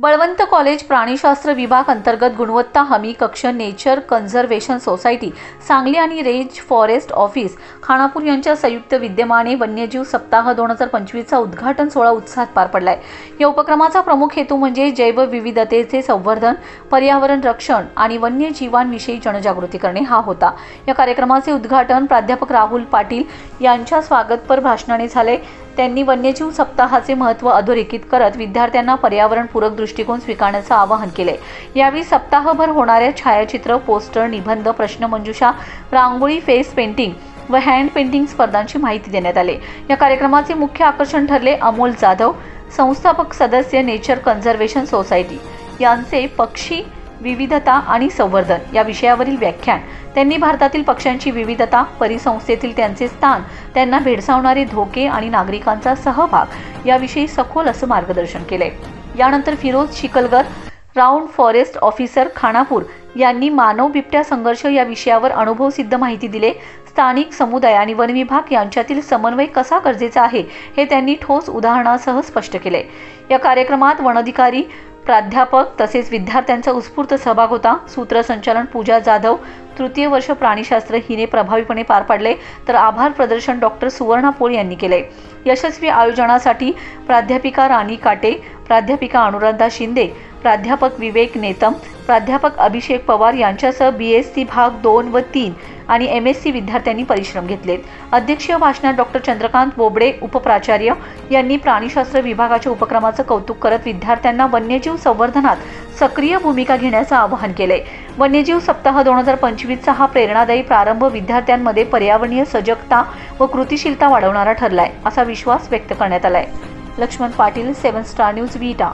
Balwant college प्राणीशास्त्र विभाग अंतर्गत गुणवत्ता हमी कक्ष नेचर कन्झर्वेशन सोसायटी सांगली आणि रेंज फॉरेस्ट ऑफिस खानापूर यांच्या संयुक्त विद्यमाने वन्यजीव सप्ताह दोन हजार पंचवीसचा उद्घाटन सोहळा उत्साहात पार पडलाय. या उपक्रमाचा प्रमुख हेतू म्हणजे जैवविविधतेचे संवर्धन पर्यावरण रक्षण आणि वन्यजीवांविषयी जनजागृती करणे हा होता. या कार्यक्रमाचे उद्घाटन प्राध्यापक राहुल पाटील यांच्या स्वागतपर भाषणाने झाले. त्यांनी वन्यजीव सप्ताहाचे महत्त्व अधोरेखित करत विद्यार्थ्यांना पर्यावरणपूरक दृष्टिकोन स्वीकारण्याचं आवाहन केले यावेळी सप्ताहभर होणाऱ्या छायाचित्र पोस्टर निबंध प्रश्नमंजुषा रांगोळी फेस पेंटिंग व हँड पेंटिंग स्पर्धांची माहिती देण्यात आली. या कार्यक्रमाचे मुख्य आकर्षण ठरले अमोल जाधव संस्थापक सदस्य नेचर कन्झर्वेशन सोसायटी. यांचे पक्षी विविधता आणि संवर्धन या विषयावरील व्याख्यान. त्यांनी भारतातील पक्ष्यांची विविधता परिसंस्थेतील त्यांचे स्थान त्यांना भेडसावणारे धोके आणि नागरिकांचा सहभाग याविषयी सखोल असं मार्गदर्शन केले यानंतर Firoz Shikalgar round forest officer Khanapur यांनी मानव बिबट्या संघर्ष या विषयावर अनुभव सिद्ध माहिती दिले. स्थानिक समुदाय आणि वन विभाग यांच्यातील समन्वय कसा गरजेचा आहे हे त्यांनी ठोस उदाहरणासह स्पष्ट केले या कार्यक्रमात वनधिकारी प्राध्यापक तसेच विद्यार्थ्यांचा उत्स्फूर्त सहभाग होता. सूत्रसंचालन पूजा जाधव तृतीय वर्ष प्राणीशास्त्र हिने प्रभावीपणे पार पाडले तर आभार प्रदर्शन डॉक्टर सुवर्णा पोळ यांनी केले. यशस्वी आयोजनासाठी प्राध्यापिका राणी काटे प्राध्यापिका अनुराधा शिंदे प्राध्यापक विवेक नेतम प्राध्यापक अभिषेक पवार यांच्यासह बी एस सी भाग दोन व तीन आणि एम एस सी विद्यार्थ्यांनी परिश्रम घेतलेत अध्यक्षीय भाषणात डॉक्टर चंद्रकांत बोबडे उपप्राचार्य यांनी प्राणीशास्त्र विभागाच्या उपक्रमाचं कौतुक करत विद्यार्थ्यांना वन्यजीव संवर्धनात सक्रिय भूमिका घेण्याचं आवाहन केलंय. वन्यजीव सप्ताह दोन हजार पंचवीसचा हा प्रेरणादायी प्रारंभ विद्यार्थ्यांमध्ये पर्यावरणीय सजगता व कृतिशीलता वाढवणारा ठरलाय असा विश्वास व्यक्त करण्यात आलाय. Laxman Patil seven star news Vita.